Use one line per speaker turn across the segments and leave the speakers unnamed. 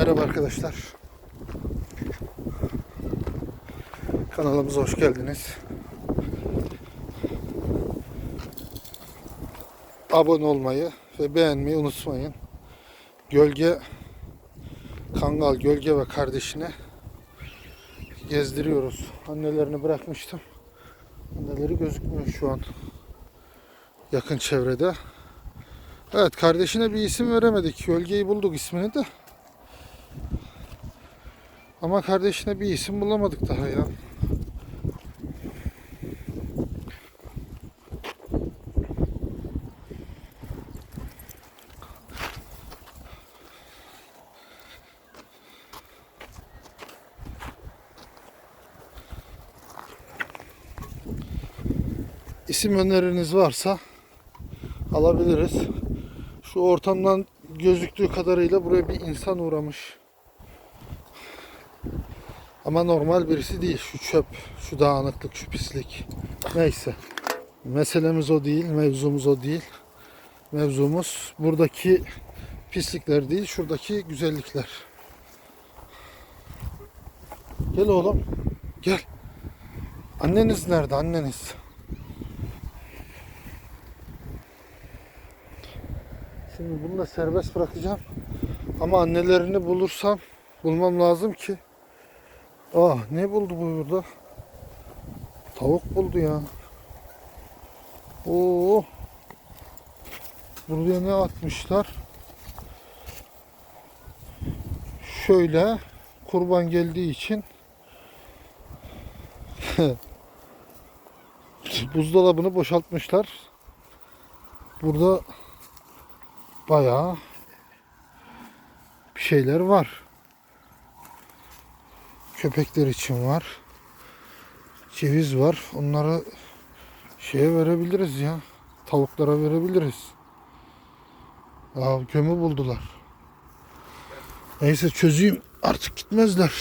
Merhaba arkadaşlar. Kanalımıza hoş geldiniz. Abone olmayı ve beğenmeyi unutmayın. Gölge Kangal Gölge ve kardeşine gezdiriyoruz. Annelerini bırakmıştım. Anneleri gözükmüyor şu an. Yakın çevrede. Evet kardeşine bir isim veremedik. Gölgeyi bulduk ismini de. Ama kardeşine bir isim bulamadık daha ya. İsim öneriniz varsa alabiliriz. Şu ortamdan gözüktüğü kadarıyla buraya bir insan uğramış. Ama normal birisi değil. Şu çöp, şu dağınıklık, şu pislik. Neyse. Meselemiz o değil, mevzumuz o değil. Mevzumuz buradaki pislikler değil, şuradaki güzellikler. Gel oğlum. Gel. Anneniz nerede? Anneniz. Şimdi bunu da serbest bırakacağım. Ama annelerini bulursam bulmam lazım ki. Aa ne buldu bu burada? Tavuk buldu ya. Oo. Buraya ne atmışlar? Şöyle kurban geldiği için buzdolabını boşaltmışlar. Burada bayağı bir şeyler var. Köpekler için var. Ceviz var. Onları şeye verebiliriz ya. Tavuklara verebiliriz. Aa, gömü buldular. Neyse çözeyim. Artık gitmezler.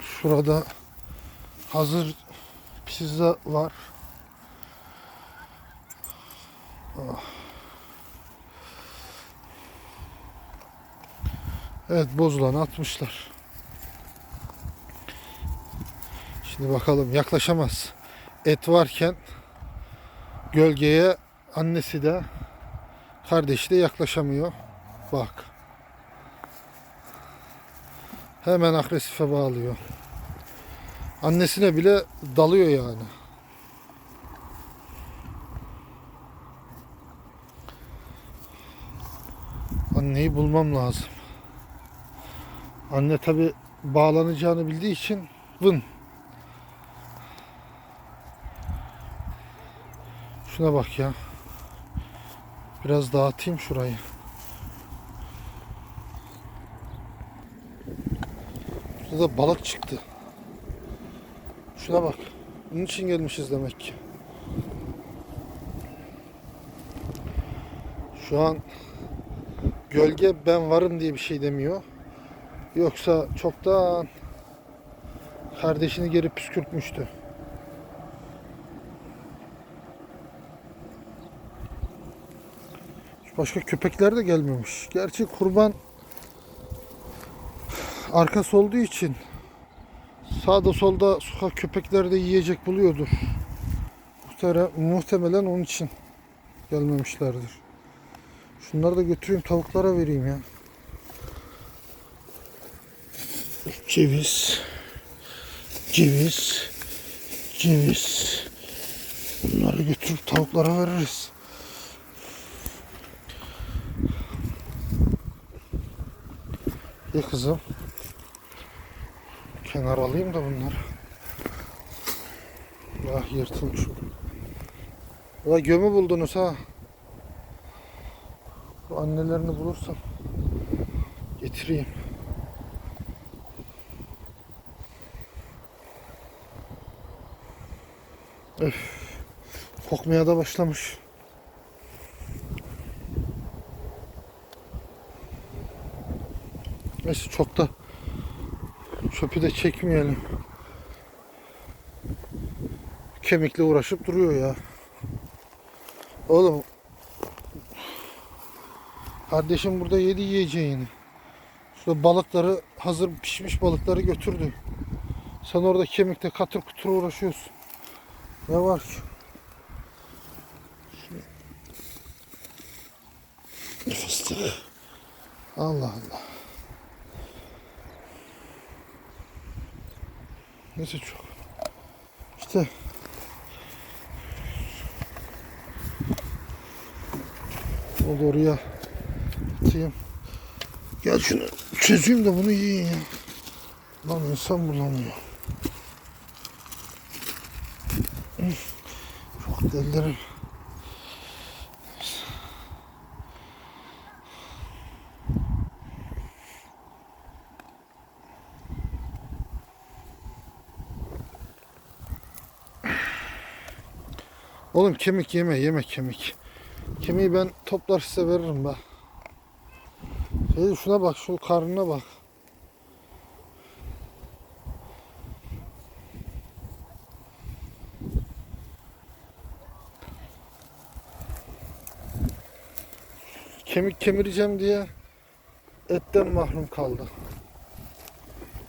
Şurada hazır pizza var. Evet bozulanı atmışlar. Şimdi bakalım yaklaşamaz. Et varken gölgeye annesi de kardeşi de yaklaşamıyor. Bak. Hemen agresife bağlıyor. Annesine bile dalıyor yani. Anneyi bulmam lazım. Anne tabi bağlanacağını bildiği için vın. Şuna bak ya. Biraz dağıtayım şurayı. Burada balık çıktı. Şuna bak. Bunun için gelmişiz demek ki. Şu an gölge ben varım diye bir şey demiyor. Yoksa çoktan kardeşini geri püskürtmüştü. Başka köpekler de gelmemiş. Gerçi kurban arkası olduğu için sağda solda sokak köpekler de yiyecek buluyordur. Muhtemelen, onun için gelmemişlerdir. Şunları da götüreyim tavuklara vereyim ya. Ceviz. Ceviz. Ceviz. Bunları götürüp tavuklara veririz. Ye kızım. Kenar alayım da bunları. Ah yırtılmış. Ya gömü buldunuz ha. Bu annelerini bulursam getireyim. Öf. Kokmaya da başlamış. Neyse çok da çöpü de çekmeyelim. kemikle uğraşıp duruyor ya. Oğlum kardeşim burada yedi yiyeceğini. Şurada balıkları hazır pişmiş balıkları götürdü. Sen orada kemikte katır kutur uğraşıyorsun. Ne var ki? Fıstık. Allah Allah. Neyse çok. İşte o da oraya atayım. Gel şunu çözeyim de bunu yiyin ya. Lan insan bulamıyor. Çok ellerim. Oğlum kemik yeme yeme kemik. Kemiği ben toplar size veririm be. Şey, şuna bak şu karnına bak. Kemik kemireceğim diye etten mahrum kaldı.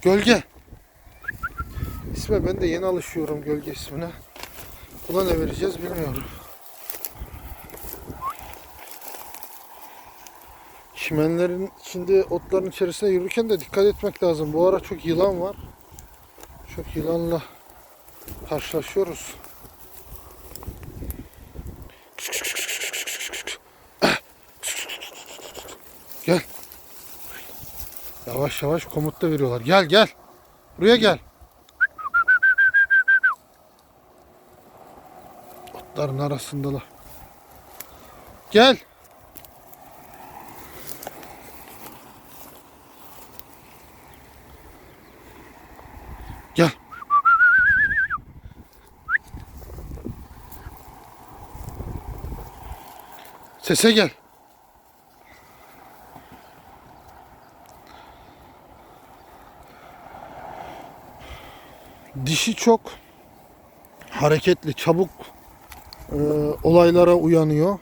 Gölge. İsme ben de yeni alışıyorum gölge ismine. Buna ne vereceğiz bilmiyorum. Çimenlerin içinde otların içerisinde yürürken de dikkat etmek lazım. Bu ara çok yılan var. Çok yılanla karşılaşıyoruz. Gel. Yavaş yavaş komut da veriyorlar. Gel gel. Buraya gel. Otların arasındalar. Gel. Gel. Sese gel. Dişi çok hareketli, çabuk e, olaylara uyanıyor.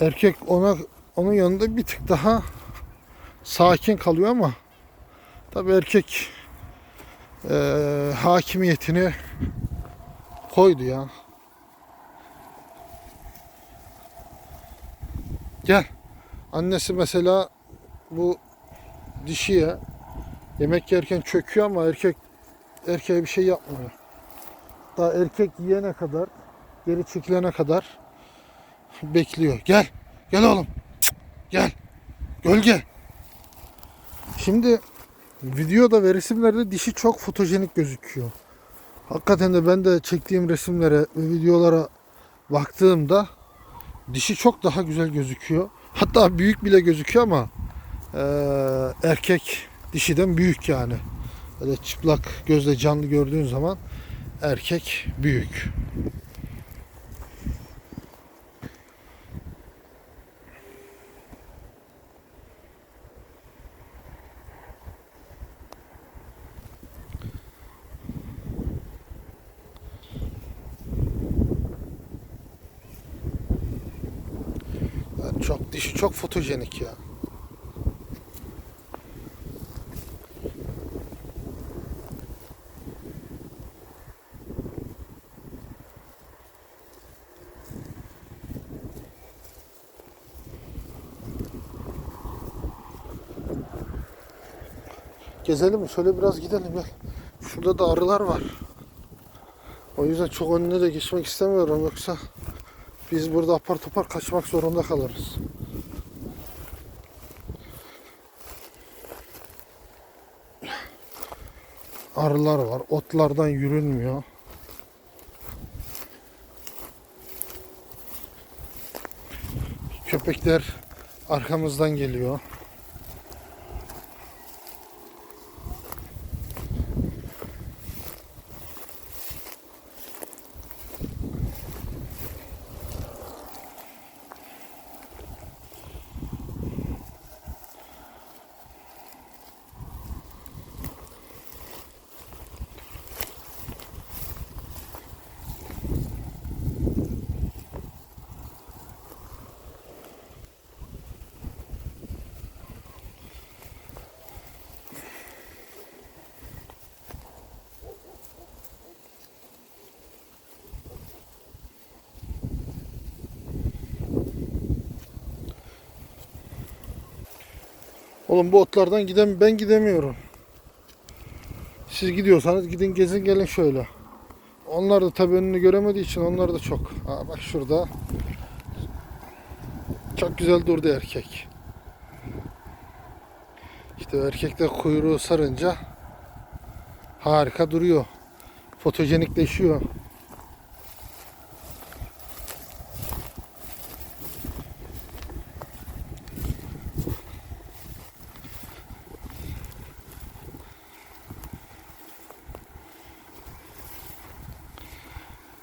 Erkek ona onun yanında bir tık daha sakin kalıyor ama tabii erkek e, hakimiyetini koydu ya. Gel. Annesi mesela bu dişiye yemek yerken çöküyor ama erkek erkeğe bir şey yapmıyor. Daha erkek yiyene kadar, geri çekilene kadar bekliyor. Gel. Gel oğlum. Gel. Gölge. Şimdi videoda ve resimlerde dişi çok fotojenik gözüküyor. Hakikaten de ben de çektiğim resimlere ve videolara baktığımda dişi çok daha güzel gözüküyor. Hatta büyük bile gözüküyor ama eee, erkek dişiden büyük yani. Böyle çıplak gözle canlı gördüğün zaman erkek büyük. Yani çok dişi çok fotojenik ya. Gezelim? Şöyle biraz gidelim gel. Şurada da arılar var. O yüzden çok önüne de geçmek istemiyorum yoksa biz burada apar topar kaçmak zorunda kalırız. Arılar var. Otlardan yürünmüyor. Köpekler arkamızdan geliyor. Oğlum bu otlardan gidem ben gidemiyorum. Siz gidiyorsanız gidin gezin gelin şöyle. Onlar da tabii önünü göremediği için onlar da çok. Ha, bak şurada. Çok güzel durdu erkek. İşte erkek de kuyruğu sarınca harika duruyor. Fotojenikleşiyor.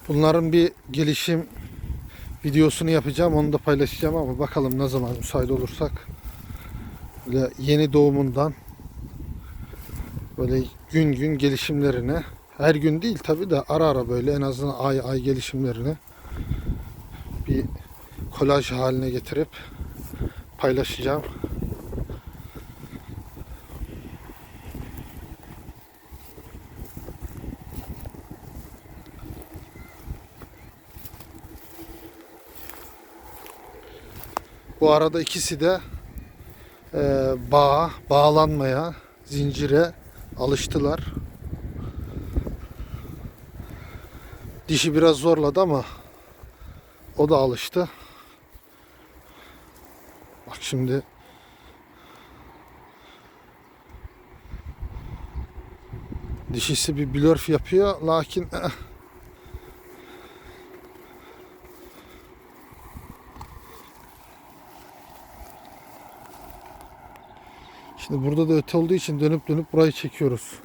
Bunların bir gelişim videosunu yapacağım. Onu da paylaşacağım ama bakalım ne zaman müsait olursak. Böyle yeni doğumundan böyle gün gün gelişimlerini her gün değil tabi de ara ara böyle en azından ay ay gelişimlerini bir kolaj haline getirip paylaşacağım. Bu arada ikisi de e, bağa, bağlanmaya, zincire alıştılar. Dişi biraz zorladı ama o da alıştı. Bak şimdi dişisi bir blörf yapıyor lakin Şimdi burada da öte olduğu için dönüp dönüp burayı çekiyoruz.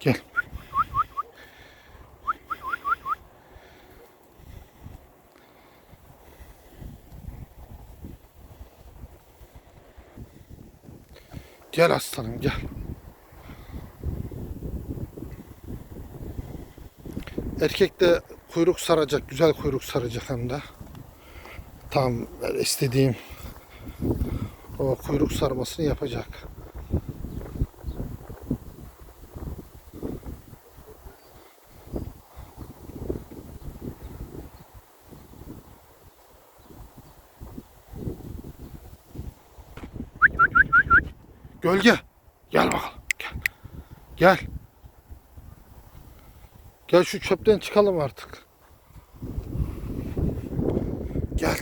Gel. Gel aslanım gel. Erkek de kuyruk saracak, güzel kuyruk saracak hem de. Tam istediğim o kuyruk sarmasını yapacak. Gölge. Gel bakalım. Gel. Gel. Gel şu çöpten çıkalım artık. Gel.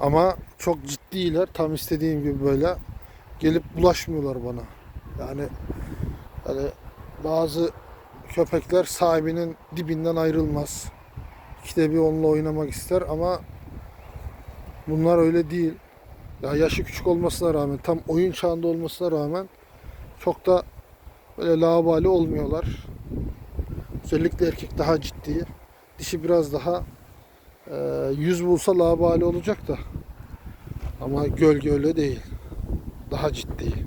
Ama çok ciddiler. Tam istediğim gibi böyle gelip bulaşmıyorlar bana. Yani hani bazı köpekler sahibinin dibinden ayrılmaz. İkide bir onunla oynamak ister ama bunlar öyle değil. Ya yaşı küçük olmasına rağmen, tam oyun çağında olmasına rağmen çok da böyle laubali olmuyorlar. Özellikle erkek daha ciddi. Dişi biraz daha e, yüz bulsa laubali olacak da. Ama gölge öyle değil. Daha ciddi.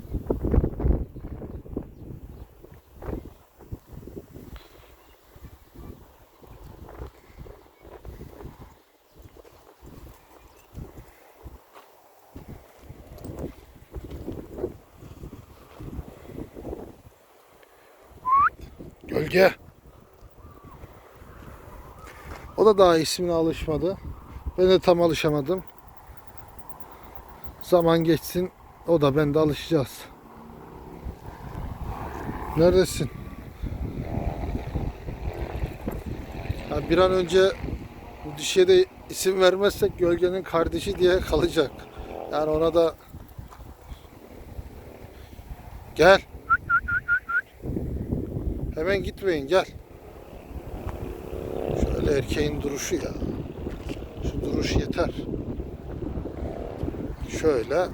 Gölge. O da daha ismine alışmadı. Ben de tam alışamadım. Zaman geçsin. O da ben de alışacağız. Neredesin? Ya bir an önce bu dişiye de isim vermezsek gölgenin kardeşi diye kalacak. Yani ona da gel. Hemen gitmeyin gel. Şöyle erkeğin duruşu ya. Şu duruş yeter. Şöyle